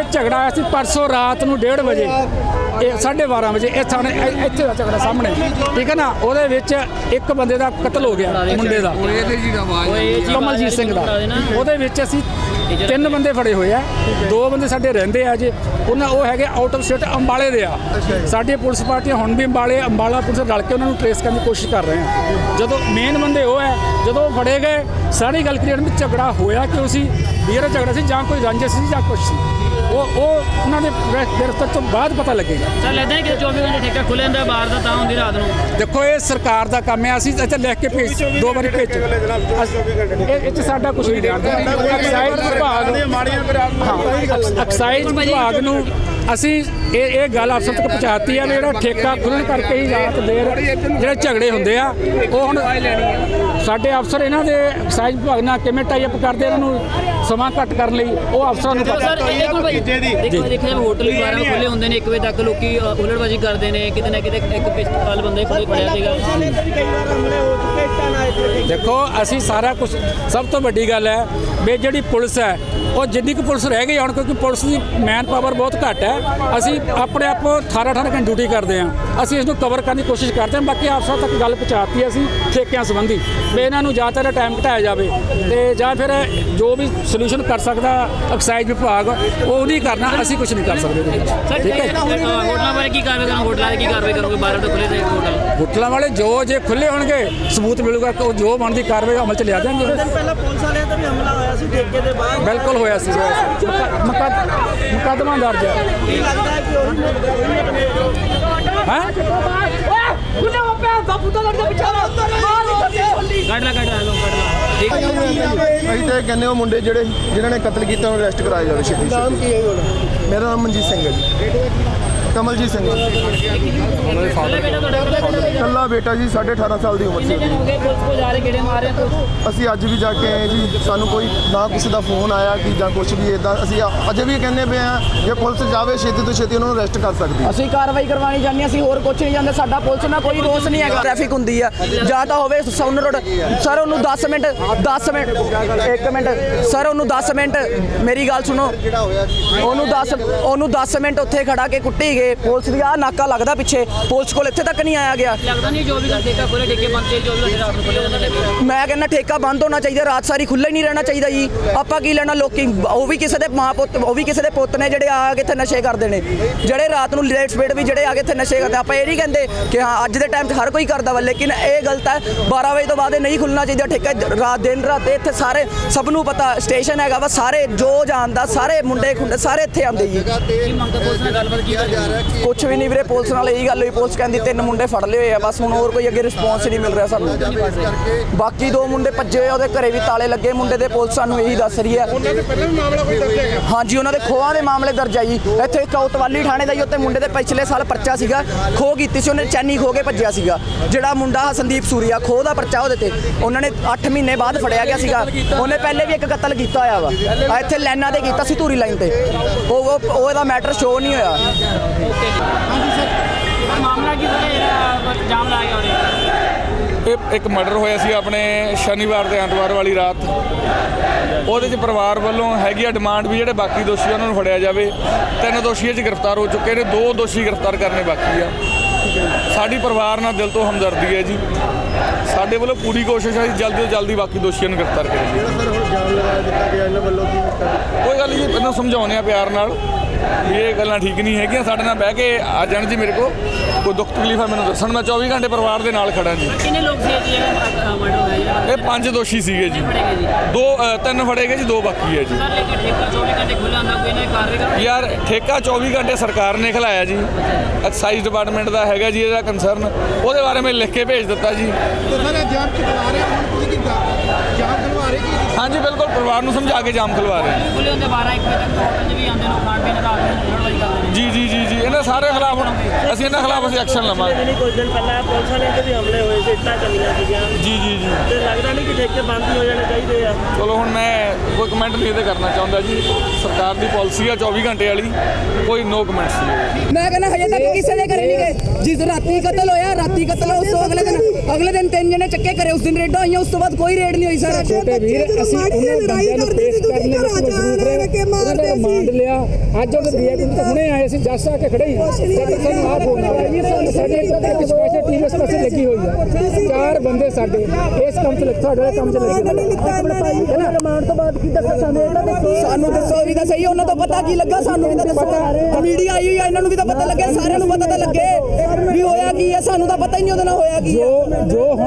ਇੱਥੇ ਝਗੜਾ ਆਇਆ ਸੀ ਪਰਸੋਂ ਰਾਤ ਨੂੰ 1:30 ਵਜੇ। ਇਹ 12:30 ਵਜੇ ਇਹ ਥਾਣੇ ਇ- ਇੱਥੇ ਦਾ ਝਗੜਾ ਸਾਹਮਣੇ। ਠੀਕ ਹੈ ਨਾ? ਉਹਦੇ ਵਿੱਚ ਇੱਕ ਬੰਦੇ ਦਾ ਕਤਲ ਹੋ ਗਿਆ ਮੁੰਡੇ ਦਾ। ਕਮਲਜੀਤ ਸਿੰਘ ਦਾ। ਉਹਦੇ ਵਿੱਚ ਅਸੀਂ ਤਿੰਨ ਬੰਦੇ ਫੜੇ ਹੋਏ ਆ। ਦੋ ਬੰਦੇ ਸਾਡੇ ਰਹਿੰਦੇ ਆ ਜੇ। ਉਹਨਾਂ ਉਹ ਹੈਗੇ ਆਊਟ ਆਫ ਸਟੇਟ ਅੰਬਾਲੇ ਦੇ ਆ। ਸਾਡੀ ਪੁਲਿਸ ਪਾਰਟੀਆਂ ਹੁਣ ਵੀ ਅੰਬਾਲੇ ਅੰਬਾਲਾ ਪੁਲਿਸ ਰਲ ਕੇ ਉਹਨਾਂ ਨੂੰ ਟ੍ਰੇਸ ਕਰਨ ਦੀ ਕੋਸ਼ਿਸ਼ ਕਰ ਰਹੇ ਆ। ਜਦੋਂ ਮੇਨ ਬੰਦੇ ਉਹ ਹੈ ਜਦੋਂ ਉਹ ਫੜੇ ਗਏ ਸਾਰੀ ਗੱਲ ਕਲੀਅਰ ਵੀ ਝਗੜਾ ਹੋਇਆ ਕਿਉਂ ਸੀ? ਵੀਰ ਝਗੜਾ ਸੀ ਜਾਂ ਕੋਈ ਰੰਜਿਸ਼ ਸੀ ਜਾਂ ਕੁਛ ਸੀ? ਉਹ ਉਹ ਉਹਨਾਂ ਦੇ ਗ੍ਰਿਫਤਾਰ ਤੋਂ ਬਾਅਦ ਪਤਾ ਲੱਗੇਗਾ। ਸਰ ਲੱਗਦਾ ਹੈ ਕਿ 24 ਘੰਟੇ ਠੇਕਾ ਖੁੱਲੇ ਹੁੰਦਾ ਬਾਹਰ ਦਾ ਤਾਂ ਹੁੰਦੀ ਰਾਤ ਨੂੰ। ਦੇਖੋ ਇਹ ਸਰਕਾਰ ਦਾ ਕੰਮ ਹੈ ਅਸੀਂ ਇੱਥੇ ਲਿਖ ਕੇ ਭੇਜ ਦੋ ਵਾਰੀ ਭੇਜ। ਇਹ ਇਹ 'ਚ ਸਾਡਾ ਕੁਝ ਨਹੀਂ ਜਾਂਦਾ ਐਕਸਾਈਜ਼ ਵਿਭਾਗ ਹਾਂ ਐਕਸਾਈਜ਼ ਵਿਭਾਗ ਨੂੰ ਅਸੀਂ ਇਹ ਇਹ ਗੱਲ ਅਫਸਰ ਤੱਕ ਪਹੁੰਚਾਤੀ ਹੈ ਵੀ ਜਿਹੜਾ ਠੇਕਾ ਖੁੱਲਣ ਕਰਕੇ ਹੀ ਰਾਤ ਦੇਰ ਜਿਹੜੇ ਝਗੜੇ ਹੁੰਦੇ ਆ ਉਹ ਹੁਣ ਸਾਡੇ ਅਫਸਰ ਇਹਨਾਂ ਦੇ ਐਕਸਾਈਜ਼ ਵਿਭਾਗ ਨਾਲ ਕਿਵੇਂ ਟਾਈ ਅਪ ਕਰਦੇ ਇਹਨਾਂ ਨੂੰ ਸਮਾਂ ਘੱਟ ਕਰਨ ਲਈ ਉਹ ਅਫਸਰਾਂ ਨੂੰ ਪਤਾ। ਸਰ ਇੱਕ ਮਿੰਟ ਭਾਈ ਦੇਖੋ ਦੇਖਿਆ ਜਾਵੇ ਹੋਟਲ ਵੀ 12 ਖੁੱਲੇ ਹੁੰਦੇ ਨੇ 1 ਵਜੇ ਤੱਕ ਲੋਕੀ ਹੁੱਲੜਬਾਜ਼ੀ ਕਰਦੇ ਨੇ ਕਿਤੇ ਨਾ ਕਿਤੇ ਇੱਕ ਪਿਸਤੌਲ ਬੰਦੇ ਫੜੇ ਫੜਿਆ ਸੀਗਾ। ਦੇਖੋ। ਅਸੀਂ ਸਾਰਾ ਕੁਝ ਸਭ ਤੋਂ ਵੱਡੀ ਗੱਲ ਹੈ ਵੀ ਜਿਹੜੀ ਪੁਲਿਸ ਹੈ ਉਹ ਜਿੰਨੀ ਕੁ ਪੁਲਿਸ ਰਹਿ ਗਈ ਹੁਣ ਕਿਉਂਕਿ ਪੁਲਿਸ ਦੀ ਮੈਨ ਪਾਵਰ ਬਹੁਤ ਘੱਟ ਹੈ ਅਸੀਂ ਆਪਣੇ ਆਪ 18 18 ਘੰਟੇ ਡਿਊਟੀ ਕਰਦੇ ਹਾਂ। ਅਸੀਂ ਇਸ ਨੂੰ ਕਵਰ ਕਰਨ ਦੀ ਕੋਸ਼ਿਸ਼ ਕਰਦੇ ਹਾਂ ਬਾਕੀ ਅਫਸਰਾਂ ਤੱਕ ਗੱਲ ਪਹੁੰਚਾਤੀ ਹੈ ਅਸੀਂ ਠੇਕਿਆਂ ਸੰਬੰਧੀ। ਵੀ ਇਹਨਾਂ ਨੂੰ ਜਾਂ ਤਾਂ ਟਾਈਮ ਘਟਾਇਆ ਜਾਵੇ ਤੇ ਜਾਂ ਫਿਰ ਜੋ ਵੀ ਸੋਲੂਸ਼ਨ ਕਰ ਸਕਦਾ ਐਕਸਾਈਜ਼ ਵਿਭਾਗ ਉਹ ਨਹੀਂ ਕਰਨਾ ਅਸੀਂ ਕੁਝ ਨਹੀਂ ਕਰ ਸਕਦੇ ਠੀਕ ਹੈ ਹੋਟਲਾਂ ਬਾਰੇ ਕੀ ਕਾਰਵਾਈ ਕਰੋਗੇ? ਹੋਟਲਾਂ ਦੀ ਕੀ ਕਾਰਵਾਈ ਕਰੋਗੇ? 12 ਤੋਂ ਖੁੱਲੇ ਤੇ ਹੋਟਲ। ਹੋਟਲਾਂ ਵਾਲੇ ਜੋ ਜੇ ਖੁੱਲੇ ਹੋਣਗੇ ਸਬੂਤ ਮਿਲੂਗਾ ਕਿ ਉਹ ਜੋ ਬਣਦੀ ਕਾਰਵਾਈ ਅਮਲ ਚ ਲਿਆ ਜਾਣਗੇ ਦਿਨ ਪਹਿਲਾਂ ਪੁਲਿਸ ਵਾਲਿਆਂ ਤੇ ਵੀ ਹਮਲਾ ਸੀ ਠੇਕੇ ਦੇ ਬਾਹਰ ਬਿਲਕੁਲ ਹੋਇਆ ਸੀ ਮੁਕੱਦ- ਮੁਕੱਦਮਾ ਦਰਜ ਹੈ। ਕੀ ਲੱਗਦਾ ਹੈ ਕਿ ਉਹੀ ਹੈ ਕੱਢ ਲਾ ਕੱਢ ਲਾ ਲੋ ਕੱਢ ਲਾ। ਠੀਕ ਹੈ। ਅਸੀਂ ਤਾਂ ਇਹ ਕਹਿੰਦੇ ਉਹ ਮੁੰਡੇ ਜਿਹੜੇ ਜਿਨ੍ਹਾਂ ਨੇ ਕਤਲ ਕੀਤਾ ਉਹਨੂੰ ਅਰੈਸਟ ਕਰਾਇਆ ਜਾਵੇ ਛੇਤੀ ਨਾਮ ਕੀ ਹੈ ਮੇਰਾ ਨਾਮ ਮਨਜੀਤ ਸਿੰਘ ਹੈ ਜੀ। ਕਮਲਜੀਤ ਸਿੰਘ। ਕੱਲੇ ਬੇਟਾ ਤੁਹਾਡਾ ਕੱਲਾ ਬੇਟਾ ਜੀ 18.5 ਸਾਲ ਦੀ ਉਮਰ ਸੀ। ਅਸੀਂ ਅੱਜ ਵੀ ਜਾ ਕੇ ਆਏ ਜੀ ਸਾਨੂੰ ਕੋਈ ਨਾ ਕਿਸੇ ਦਾ ਫੋਨ ਆਇਆ ਕਿ ਜਾਂ ਕੁਝ ਵੀ ਇਦਾਂ ਅਸੀਂ ਅਜੇ ਵੀ ਕਹਿੰਦੇ ਪਏ ਆ ਜੇ ਪੁਲਿਸ ਜਾਵੇ ਛੇਤੀ ਤੋਂ ਛੇਤੀ ਉਹਨਾਂ ਨੂੰ ਅਰੈਸਟ ਕਰ ਸਕਦੀ ਅਸੀਂ ਕਾਰਵਾਈ ਕਰਵਾਉਣੀ ਚਾਹੁੰਦੇ ਹਾਂ, ਅਸੀਂ ਹੋਰ ਕੁਝ ਨਹੀਂ ਜਾਂਦੇ ਸਾਡਾ ਪੁਲਿਸ ਨਾਲ ਕੋਈ ਰੋਸ ਨਹੀਂ ਹੈਗਾ। ਟ੍ਰੈਫਿਕ ਹੁੰਦੀ ਆ ਜਾਂ ਤਾਂ ਹੋਵੇ ਸਾਊਂਡ ਰੋਡ। ਸਰ ਉਹਨੂੰ 10 ਮਿੰਟ 10 ਮਿੰਟ 1 ਮਿੰਟ। ਸਰ ਉਹਨੂੰ 10 ਮਿੰਟ ਮੇਰੀ ਗੱਲ ਸੁਣੋ। ਉਹਨੂੰ 10 ਉਹਨੂੰ 10 ਮਿੰਟ ਉੱਥੇ ਖੜਾ ਕੇ ਕੁੱਟੀ ਗਏ। ਪੁਲਿਸ ਦੀ ਆ ਨਾਕਾ ਲੱਗਦਾ ਪਿੱਛੇ। ਪੁਲਿਸ ਕੋਲ ਇੱਥੇ ਤੱਕ ਨਹੀਂ ਆਇਆ ਗਿਆ। ਲੱਗਦਾ ਨਹੀਂ 24 ਘੰਟੇ ਠੇਕਾ ਖੁੱਲੇ ਠੇਕੇ ਬੰਦ ਤੇ 24 ਘੰਟੇ ਰਾਤ ਨੂੰ ਖੁੱਲੇ ਹੁੰਦੇ ਨੇ ਮੈਂ ਕਹਿੰਦਾ ਠੇਕਾ ਬੰਦ ਹੋਣਾ ਚਾਹੀਦਾ ਰਾਤ ਸਾਰੀ ਖੁੱਲ੍ਹਾ ਹੀ ਨਹੀਂ ਰਹਿਣਾ ਚਾਹੀਦਾ ਜੀ। ਆਪਾਂ ਕੀ ਲੈਣਾ ਲੋਕੀ? ਉਹ ਵੀ ਕਿਸੇ ਦੇ ਮਾਂ ਪੁੱਤ ਉਹ ਵੀ ਕਿਸੇ ਦੇ ਪੁੱਤ ਨੇ ਜਿਹੜੇ ਆ ਕੇ ਇੱਥੇ ਨਸ਼ੇ ਕਰਦੇ ਨੇ। ਜਿਹੜੇ ਰਾਤ ਨੂੰ ਲੇਟ ਸਪੀਡ ਵੀ ਜਿਹੜੇ ਆ ਕੇ ਇੱਥੇ ਨਸ਼ੇ ਕਰਦੇ ਆਪਾਂ ਇਹ ਨਹੀਂ ਕਹਿੰਦੇ ਕਿ ਹਾਂ ਅੱਜ ਦੇ ਟਾਈਮ 'ਚ ਹਰ ਕੋਈ ਕਰਦਾ ਵਾ ਲੇਕਿਨ ਇਹ ਗਲਤ ਹੈ। 12 ਵਜੇ ਤੋਂ ਬਾਅਦ ਇਹ ਨਹੀਂ ਖੁੱਲਣਾ ਚਾਹੀਦਾ ਠੇਕਾ। ਰਾਤ ਦਿਨ ਰਾਤ ਇੱਥੇ ਸਾਰੇ ਸਭ ਨੂੰ ਪਤਾ ਸਟੇਸ਼ਨ ਹੈਗਾ ਵਾ ਸਾਰੇ ਜੋ ਜਾਣਦਾ ਸਾਰੇ ਮੁੰਡੇ ਖੁੰਡੇ ਸਾਰੇ ਇੱਥੇ ਆਉਂਦੇ ਜੀ। ਕੀ ਮੰਗਦਾ ਪੁਲਿਸ ਨਾਲ ਗੱਲਬਾਤ ਕੀ ਕਰ ਕੁਝ ਵੀ ਨਹੀਂ ਵੀਰੇ ਪੁਲਿਸ ਨਾਲ ਇਹੀ ਗੱਲ ਹੋਈ ਪੁਲਿਸ ਕਹਿੰਦੀ ਤਿੰਨ ਮੁੰਡੇ ਫੜ ਲਏ ਹੋਏ ਆ ਬਸ ਹੁਣ ਹੋਰ ਕੋਈ ਅੱਗੇ ਰਿਸਪੌਂਸ ਨਹੀਂ ਮਿਲ ਰਿਹਾ ਸਾਨੂੰ। ਬਾਕੀ ਦੋ ਮੁੰਡੇ ਭੱਜੇ ਹੋਏ ਉਹਦੇ ਘਰੇ ਵੀ ਤਾਲੇ ਲੱਗੇ ਮੁੰਡੇ ਦੇ ਪੁਲਿਸ ਸਾਨੂੰ ਇਹੀ ਦੱਸ ਰਹੀ ਹੈ। ਉਹਨਾਂ ਦੇ ਪਹਿਲਾਂ ਵੀ ਮਾਮਲਾ ਕੋਈ ਦਰਜ ਹੈਗਾ? ਹਾਂਜੀ ਉਹਨਾਂ ਦੇ ਖੋਹਾਂ ਦੇ ਮਾਮਲੇ ਦਰਜ ਆ ਜੀ। ਇੱਥੇ ਕੌਤਵਾਲੀ ਥਾਣੇ ਦਾ ਹੀ ਉੱਤੇ ਮੁੰਡੇ ਦੇ ਪਿਛਲੇ ਸਾਲ ਪਰਚਾ ਸੀਗਾ ਖੋਹ ਕੀਤੀ ਸੀ ਉਹਨੇ ਚੈਨੀ ਖੋ ਕੇ ਭੱਜਿਆ ਸੀਗਾ। ਜਿਹੜਾ ਮੁੰਡਾ ਸੰਦੀਪ ਸੂਰੀਆ ਖੋਹ ਦਾ ਪਰਚਾ ਉਹਦੇ ਤੇ। ਉਹਨਾਂ ਨੇ 8 ਮਹੀਨੇ ਬਾਅਦ ਫੜਿਆ ਗਿਆ ਸੀਗਾ। ਉਹਨੇ ਪਹਿਲੇ ਵੀ ਇੱਕ ਕਤਲ ਕੀਤਾ ਹੋਇਆ ਵਾ। ਇੱਥੇ ਲਾਈਨਾਂ ਤੇ ਕੀਤਾ ਸੀ ਧੂਰੀ ਲਾਈਨ ਤੇ। ਉਹ ਉਹ- ਉਹ ਇਹਦਾ ਮੈਟਰ ਸ਼ੋ ਨਹੀਂ ਹੋਇਆ। ਮਾਮਲਾ ਕੀ ਹੋਇਆ ਜਿਹੜਾ ਜਾਮ ਲਾ ਗਿਆ ਉਹਨੇ ਇਹ ਇੱਕ ਮਰਡਰ ਹੋਇਆ ਸੀ ਆਪਣੇ ਸ਼ਨੀਵਾਰ ਤੇ ਐਤਵਾਰ ਵਾਲੀ ਰਾਤ। ਉਹਦੇ 'ਚ ਪਰਿਵਾਰ ਵੱਲੋਂ ਹੈਗੀ ਆ ਡਿਮਾਂਡ ਵੀ ਜਿਹੜੇ ਬਾਕੀ ਦੋਸ਼ੀ ਆ, ਉਹਨਾਂ ਨੂੰ ਫੜਿਆ ਜਾਵੇ। ਤਿੰਨ ਦੋਸ਼ੀ ਇਹ 'ਚ ਗ੍ਰਿਫਤਾਰ ਹੋ ਚੁੱਕੇ ਨੇ, ਦੋ ਦੋਸ਼ੀ ਗ੍ਰਿਫਤਾਰ ਕਰਨੇ ਬਾਕੀ ਆ। ਸਾਡੀ ਪਰਿਵਾਰ ਨਾਲ ਦਿਲ ਤੋਂ ਹਮਦਰਦੀ ਹੈ ਜੀ। ਸਾਡੇ ਵੱਲੋਂ ਪੂਰੀ ਕੋਸ਼ਿਸ਼ ਹੈ ਜੀ ਜਲਦੀ ਤੋਂ ਜਲਦੀ ਬਾਕੀ ਦੋਸ਼ੀਆਂ ਨੂੰ ਗ੍ਰਿਫਤਾਰ ਕਰੀਏ। ਸਰ ਹੁਣ ਜਾਮ ਲਗਾਇਆ ਦਿੱਤਾ ਗਿਆ ਇਹਨਾਂ ਵੱਲੋਂ ਕੀ ਕੋਈ ਗੱਲ ਨਹੀਂ ਇਹਨਾਂ ਸਮਝਾਉਂਦੇ ਆ ਪਿਆਰ ਨਾਲ। ਵੀ ਇਹ ਗੱਲਾਂ ਠੀਕ ਨਹੀਂ ਹੈਗੀਆਂ ਸਾਡੇ ਨਾਲ ਬਹਿ ਕੇ ਆ ਜਾਣ ਜੀ ਮੇਰੇ ਕੋਲ। ਕੋਈ ਦੁੱਖ ਤਕਲੀਫ ਹੈ ਮੈਨੂੰ ਦੱਸਣ ਮੈਂ 24 ਘੰਟੇ ਪਰਿਵਾਰ ਦੇ ਨਾਲ ਖੜਾ ਜੀ। ਕਿੰਨੇ ਲੋਕ ਸੀ ਜੀ ਜਿਹੜਾ ਜਿਹੜਾ ਇਹ ਪੰਜ ਦੋਸ਼ੀ ਸੀਗੇ ਜੀ। ਜੀ? ਦੋ ਤਿੰਨ ਫੜੇ ਗਏ ਜੀ ਦੋ ਬਾਕੀ ਹੈ ਜੀ। ਸਰ ਲੇਕਿਨ ਠੇਕਾ 24 ਘੰਟੇ ਖੁੱਲਾ ਹੁੰਦਾ ਕੋਈ ਨਾ ਕਾਰਵਾਈ ਕਰੋ ਯਾਰ ਠੇਕਾ 24 ਘੰਟੇ ਸਰਕਾਰ ਨੇ ਖਿਲਾਇਆ ਜੀ। ਐਕਸਾਈਜ਼ ਡਿਪਾਰਟਮੈਂਟ ਦਾ ਹੈਗਾ ਜੀ ਇਹਦਾ ਕੰਸਰਨ ਉਹਦੇ ਬਾਰੇ ਮੈਂ ਲਿਖ ਕੇ ਭੇਜ ਦਿੱਤਾ ਜੀ। ਹਾਂਜੀ ਬਿਲਕੁਲ ਪਰਿਵਾਰ ਨੂੰ ਸਮਝਾ ਕੇ ਜਾਮ ਖਲਵਾ ਰਹੇ ਹਾਂ। ਖੁੱਲੇ ਹੁੰਦੇ 12 1 ਵਜੇ ਤੱਕ ਹੋਟਲ 'ਚ ਵੀ ਆਉਂਦੇ ਲੋਕ ਖਾਣ ਪੀਣ ਰਾਤ ਨੂੰ ਹੁੱਲੜਬਾਜ਼ੀ ਕਰਦੇ ਨੇ। ਜੀ ਜੀ ਜੀ ਜੀ ਇਹਨਾਂ ਸਾਰੇ ਖਿਲਾਫ ਹੁਣ ਅਸੀਂ ਇਹਨਾਂ ਖਿਲਾਫ ਅਸੀਂ ਐਕਸ਼ਨ ਲਵਾਂਗੇ। ਨਹੀਂ ਕੁਝ ਦਿਨ ਪਹਿਲਾਂ ਪੁਲਿਸ ਵਾਲਿਆਂ ਤੇ ਵੀ ਹਮਲੇ ਹੋਏ ਸੀ ਇੱਟਾਂ ਚੱਲੀਆਂ ਸੀਗੀਆਂ। ਜੀ ਜੀ ਜੀ। ਤੇ ਲੱਗਦਾ ਨਹੀਂ ਕਿ ਠੇਕੇ ਬੰਦ ਹੀ ਹੋ ਜਾਣੇ ਚਾਹੀਦੇ ਆ। ਚਲੋ ਹੁਣ ਮੈਂ ਕੋਈ ਕਮੈਂਟ ਨਹੀਂ ਇਹਦੇ ਕਰਨਾ ਚਾਹੁੰਦਾ ਜੀ। ਸਰਕਾਰ ਦੀ ਪਾਲਿਸੀ ਆ 24 ਘੰਟੇ ਵਾਲੀ ਕੋਈ ਨੋ ਕਮੈਂਟਸ ਨਹੀਂ। ਮੈਂ ਕਹਿੰਦਾ ਹਜੇ ਤੱਕ ਕਿਸੇ ਦੇ ਘਰੇ ਨਹੀਂ ਗਏ। ਜਿਸ ਰਾਤੀ ਕਤਲ ਹੋਇਆ ਰਾਤੀ ਕਤਲ ਉਸ ਤੋਂ ਅਗਲੇ ਦਿਨ ਅਗਲੇ ਦਿਨ ਤਿੰਨ ਜਣੇ ਚੱਕੇ ਕਰੇ ਉਸ ਦਿਨ ਰੇਡਾਂ ਹੋਈਆਂ ਉਸ ਤੋਂ ਬਾਅਦ ਕੋਈ ਰੇਡ ਨਹੀਂ ਹੋਈ ਸਰ। ਛੋਟੇ ਵੀਰ ਅਸੀਂ ਉਹਨਾਂ ਬੰਦਿਆਂ ਨੂੰ ਪੇਸ਼ ਕਰਨ ਵਿੱਚ ਮਜਬੂਰ ਰਹੇ ਉਹਨਾਂ ਦਾ ਰਿਮਾਂਡ ਲਿਆ। ਅੱਜ ਉਹ ਡੀਆਈਪੀ ਤੋਂ ਹੁਣੇ ਆਏ ਸੀ ਜੱਜ ਆ ਕੇ ਖੜੇ ਹੀ ਜਦ ਤੱਕ ਸਾਨੂੰ ਫੋਨ ਆਇਆ ਸਾਡੇ ਇੱਕ ਸਪੈਸ਼ਲ ਟੀਮ ਇਸ ਪਾਸੇ ਲੱਗੀ ਹੋਈ ਹੈ ਚਾਰ ਬੰਦੇ ਸਾਡੇ ਇਸ ਕੰਮ 'ਚ ਲੱਗੇ ਵਾਲੇ ਕੰਮ 'ਚ ਲੱਗੇ। ਹੈ ਨਾ ਰਿਮਾਂਡ ਤੋਂ ਬਾਅਦ ਕੀ ਦੱਸਿਆ ਸਾਨੂੰ? ਇਹਨਾਂ ਦੇ ਸਾਨੂੰ ਦੱਸੋ ਵੀ ਤਾਂ ਸਹੀ ਉਹਨਾਂ ਤੋਂ ਪਤਾ ਕੀ ਲੱਗਾ? ਸਾਨੂੰ ਵੀ ਤਾਂ ਦੱਸੋ। ਮੀਡੀਆ ਆਈ ਹੋਈ ਆ ਇਹਨਾਂ ਨੂੰ ਵੀ ਤਾਂ ਪਤਾ ਲੱਗੇ ਸਾਰਿਆਂ ਨੂੰ ਪਤਾ ਤਾਂ ਲੱਗੇ ਵੀ ਹੋਇਆ ਕੀ ਹੈ ਸਾਨੂੰ ਤਾਂ ਪਤਾ ਹੀ ਨਹੀਂ ਉਹਦੇ ਨਾਲ ਹੋਇਆ ਕੀ ਹੈ ਜੋ ਜੋ ਹੁਣ